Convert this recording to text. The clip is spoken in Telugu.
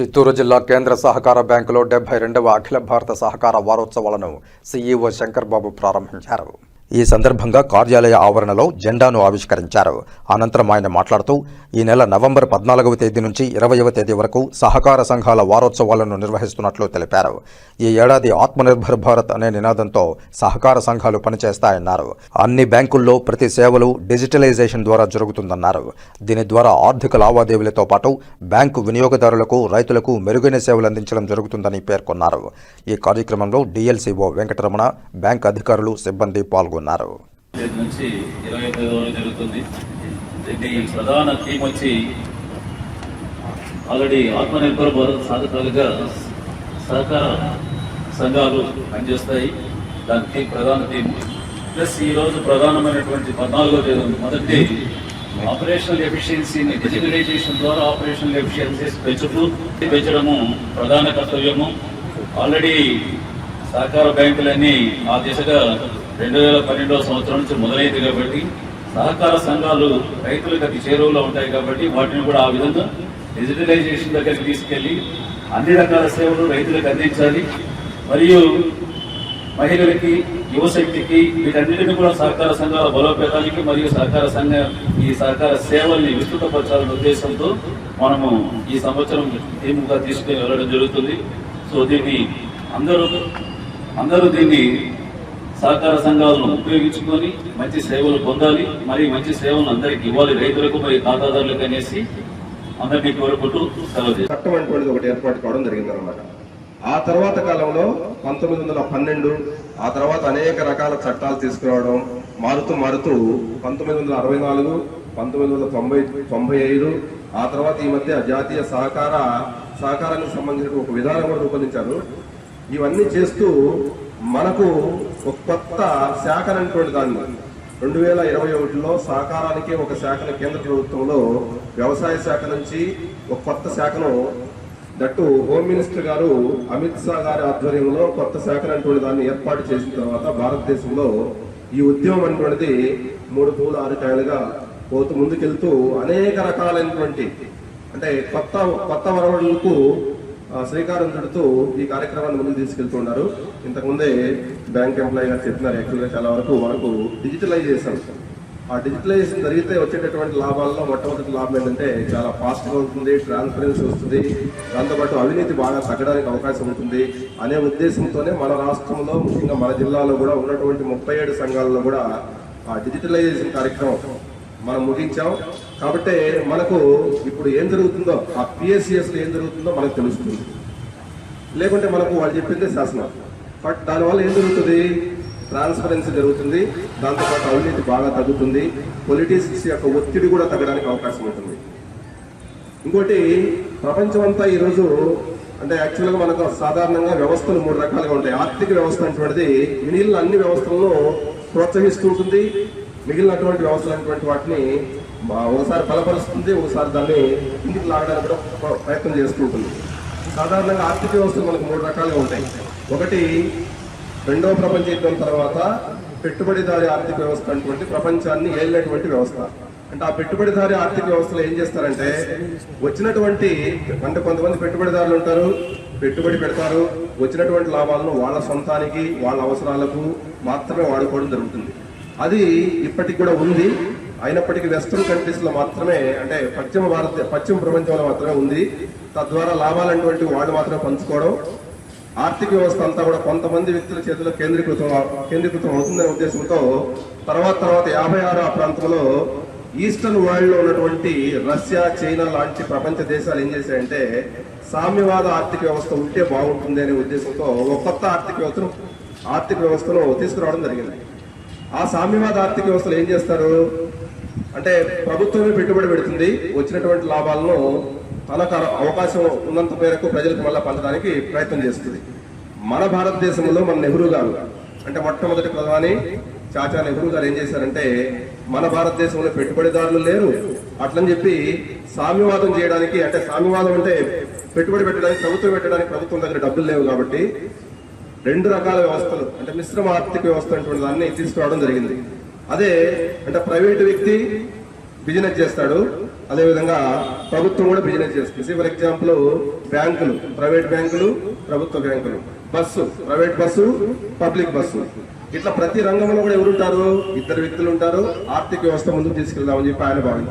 చిత్తూరు జిల్లా కేంద్ర సహకార బ్యాంకులో డెబ్బై రెండవ అఖిల భారత సహకార వారోత్సవాలను సీఈఓ శంకర్ బాబు ప్రారంభించారు. ఈ సందర్భంగా కార్యాలయ ఆవరణలో జెండాను ఆవిష్కరించారు. అనంతరం ఆయన మాట్లాడుతూ ఈ నెల నవంబర్ పద్నాలుగవ తేదీ నుంచి ఇరవయవ తేదీ వరకు సహకార సంఘాల వారోత్సవాలను నిర్వహిస్తున్నట్లు తెలిపారు. ఈ ఏడాది ఆత్మనిర్భర్ భారత్ అనే నినాదంతో సహకార సంఘాలు పనిచేస్తాయన్నారు. అన్ని బ్యాంకుల్లో ప్రతి సేవలు డిజిటలైజేషన్ ద్వారా జరుగుతుందన్నారు. దీని ద్వారా ఆర్థిక లావాదేవీలతో పాటు బ్యాంకు వినియోగదారులకు రైతులకు మెరుగైన సేవలు అందించడం జరుగుతుందని పేర్కొన్నారు. ఈ కార్యక్రమంలో డిఎల్సీఓ వెంకటరమణ బ్యాంక్ అధికారులు సిబ్బంది పాల్గొన్నారు. తేదీ ఇరవై వరకు జరుగుతుంది. ప్రధాన థీమ్ వచ్చి ఆల్రెడీ ఆత్మనిర్భర్ భారత్ సాధకాలుగా సహకార సంఘాలు పనిచేస్తాయి. దానికి ప్రధాన థీమ్. ప్లస్ ఈ రోజు ప్రధానమైనటువంటి పద్నాలుగో తేదీ ఉంది. మొదటి ఆపరేషనల్ ఎఫిషియన్సీని డిజిటలైజేషన్ ద్వారా ఆపరేషనల్ ఎఫిషియన్సీస్ పెంచుతూ పెంచడము ప్రధాన కర్తవ్యము. ఆల్రెడీ సహకార బ్యాంకులన్నీ ఆ దిశగా రెండు వేల పన్నెండవ సంవత్సరం నుంచి మొదలైంది కాబట్టి సహకార సంఘాలు రైతులకు అతి చేరువలో ఉంటాయి కాబట్టి వాటిని కూడా ఆ విధంగా డిజిటలైజేషన్ దగ్గరికి తీసుకెళ్ళి అన్ని రకాల సేవలు రైతులకు అందించాలి. మరియు మహిళలకి యువశక్తికి వీటన్నిటిని కూడా సహకార సంఘాల బలోపేతానికి మరియు సహకార సంఘ ఈ సహకార సేవల్ని విస్తృతపరచాలనే ఉద్దేశంతో మనము ఈ సంవత్సరం థీమ్గా తీసుకుని వెళ్ళడం జరుగుతుంది. సో దీన్ని అందరూ అందరూ దీన్ని సహకార సంఘాలను ఉపయోగించుకొని మంచి సేవలు పొందాలి మరి మంచి సేవలను అందరికి ఇవ్వాలి రైతులకు మరి ఖాతాదారులకు అనేసి అందరినీ కోరుకుంటూ సెలవు చట్టం అనేటువంటిది ఒకటి ఏర్పాటు కావడం జరిగిందనమాట ఆ తర్వాత కాలంలో పంతొమ్మిది వందల పన్నెండు ఆ తర్వాత అనేక రకాల చట్టాలు తీసుకురావడం మారుతూ మారుతూ పంతొమ్మిది వందల అరవై నాలుగు పంతొమ్మిది వందల తొంభై తొంభై ఐదు ఆ తర్వాత ఈ మధ్య జాతీయ సహకార సహకారానికి సంబంధించిన ఒక విధానం కూడా రూపొందించారు. ఇవన్నీ చేస్తూ మనకు ఒక కొత్త శాఖ అనేటువంటి దాన్ని రెండు వేల ఇరవై ఒకటిలో సహకారానికి ఒక శాఖను కేంద్ర ప్రభుత్వంలో వ్యవసాయ శాఖ నుంచి ఒక కొత్త శాఖను దట్టు హోమ్ మినిస్టర్ గారు అమిత్ షా గారి ఆధ్వర్యంలో కొత్త శాఖ అనేటువంటి దాన్ని ఏర్పాటు చేసిన తర్వాత భారతదేశంలో ఈ ఉద్యమం అనేటువంటిది మూడు పూలు ఆరు కాయలుగా పోతూ ముందుకెళ్తూ అనేక రకాలైనటువంటి అంటే కొత్త కొత్త వరవడులకు శ్రీకారం చుడుతూ ఈ కార్యక్రమాన్ని ముందుకు తీసుకెళ్తున్నారు. ఇంతకుముందే బ్యాంక్ ఎంప్లాయీ గారు చెప్పినారు యాక్చువల్గా చాలా వరకు మనకు డిజిటలైజేషన్. ఆ డిజిటలైజేషన్ జరిగితే వచ్చేటటువంటి లాభాల్లో మొట్టమొదటి లాభం ఏంటంటే చాలా ఫాస్ట్గా ఉంటుంది ట్రాన్స్పరెన్సీ వస్తుంది. దాంతోపాటు అవినీతి బాగా తగ్గడానికి అవకాశం ఉంటుంది అనే ఉద్దేశంతోనే మన రాష్ట్రంలో ముఖ్యంగా మన జిల్లాలో కూడా ఉన్నటువంటి ముప్పై ఏడు సంఘాలలో కూడా ఆ డిజిటలైజేషన్ కార్యక్రమం మనం ముగించాం. కాబట్టి మనకు ఇప్పుడు ఏం జరుగుతుందో ఆ పిఎస్సిఎస్లో ఏం జరుగుతుందో మనకు తెలుస్తుంది. లేకుంటే మనకు వాళ్ళు చెప్పింది శాసనం. బట్ దానివల్ల ఏం జరుగుతుంది? ట్రాన్స్పరెన్సీ జరుగుతుంది. దాంతోపాటు అవినీతి బాగా తగ్గుతుంది. పొలిటిక్స్ యొక్క ఒత్తిడి కూడా తగ్గడానికి అవకాశం ఉంటుంది. ఇంకోటి ప్రపంచం అంతా ఈరోజు అంటే యాక్చువల్గా మనకు సాధారణంగా వ్యవస్థలు మూడు రకాలుగా ఉంటాయి. ఆర్థిక వ్యవస్థ అనేటువంటిది మిగిలిన అన్ని వ్యవస్థలను ప్రోత్సహిస్తూ ఉంటుంది. మిగిలినటువంటి వ్యవస్థలు వాటిని ఒకసారి బలపరుస్తుంది ఒకసారి దాన్ని ఇంటికి లాగడానికి కూడా ప్రయత్నం చేస్తుంటుంది సాధారణంగా ఆర్థిక వ్యవస్థలు మనకు మూడు రకాలుగా ఉంటాయి. ఒకటి రెండవ ప్రపంచ యుద్ధం తర్వాత పెట్టుబడిదారి ఆర్థిక వ్యవస్థ అటువంటి ప్రపంచాన్ని ఏలినటువంటి వ్యవస్థ. అంటే ఆ పెట్టుబడిదారి ఆర్థిక వ్యవస్థలో ఏం చేస్తారంటే వచ్చినటువంటి అంటే కొంతమంది పెట్టుబడిదారులు ఉంటారు పెట్టుబడి పెడతారు వచ్చినటువంటి లాభాలను వాళ్ళ సొంతానికి వాళ్ళ అవసరాలకు మాత్రమే వాడుకోవడం జరుగుతుంది. అది ఇప్పటికి కూడా ఉంది. అయినప్పటికీ వెస్ట్రన్ కంట్రీస్లో మాత్రమే అంటే పశ్చిమ భారత పశ్చిమ ప్రపంచంలో మాత్రమే ఉంది. తద్వారా లాభాలటువంటి వాళ్ళు మాత్రమే పంచుకోవడం. ఆర్థిక వ్యవస్థ అంతా కూడా కొంతమంది వ్యక్తుల చేతిలో కేంద్రీకృతం కేంద్రీకృతం అవుతుందనే ఉద్దేశంతో తర్వాత తర్వాత యాభై ఆరు ఆ ప్రాంతంలో ఈస్టర్న్ వరల్డ్లో ఉన్నటువంటి రష్యా చైనా లాంటి ప్రపంచ దేశాలు ఏం చేశాయంటే సామ్యవాద ఆర్థిక వ్యవస్థ ఉంటే బాగుంటుంది అనే ఉద్దేశంతో ఒక కొత్త ఆర్థిక వ్యవస్థను ఆర్థిక వ్యవస్థను తీసుకురావడం జరిగింది. ఆ సామ్యవాద ఆర్థిక వ్యవస్థలు ఏం చేస్తారు? అంటే ప్రభుత్వమే పెట్టుబడి పెడుతుంది. వచ్చినటువంటి లాభాలను తనకు అవకాశం ఉన్నంత మేరకు ప్రజలకు మళ్ళీ పంచడానికి ప్రయత్నం చేస్తుంది. మన భారతదేశంలో మన నెహ్రూ గారు అంటే మొట్టమొదటి ప్రధాని చాచా నెహ్రూ గారు ఏం చేశారంటే మన భారతదేశంలో పెట్టుబడిదారులు లేరు. అట్లని చెప్పి సామ్యవాదం చేయడానికి అంటే సామ్యవాదం అంటే పెట్టుబడి పెట్టడానికి ప్రభుత్వం పెట్టడానికి ప్రభుత్వం దగ్గర డబ్బులు లేవు కాబట్టి రెండు రకాల వ్యవస్థలు అంటే మిశ్రమ ఆర్థిక వ్యవస్థ అనేటువంటి దాన్ని తీసుకురావడం జరిగింది. అదే అంటే ప్రైవేటు వ్యక్తి బిజినెస్ చేస్తాడు అదేవిధంగా ప్రభుత్వం కూడా బిజినెస్ చేస్తుంది. ఫర్ ఎగ్జాంపుల్ బ్యాంకులు ప్రైవేట్ బ్యాంకులు ప్రభుత్వ బ్యాంకులు. Bus private bus public bus. ఇట్లా ప్రతి రంగంలో కూడా ఎవరుంటారు? ఇద్దరు వ్యక్తులు ఉంటారు. ఆర్థిక వ్యవస్థ ముందుకు తీసుకెళ్దామని చెప్పి ఆయన భావించారు.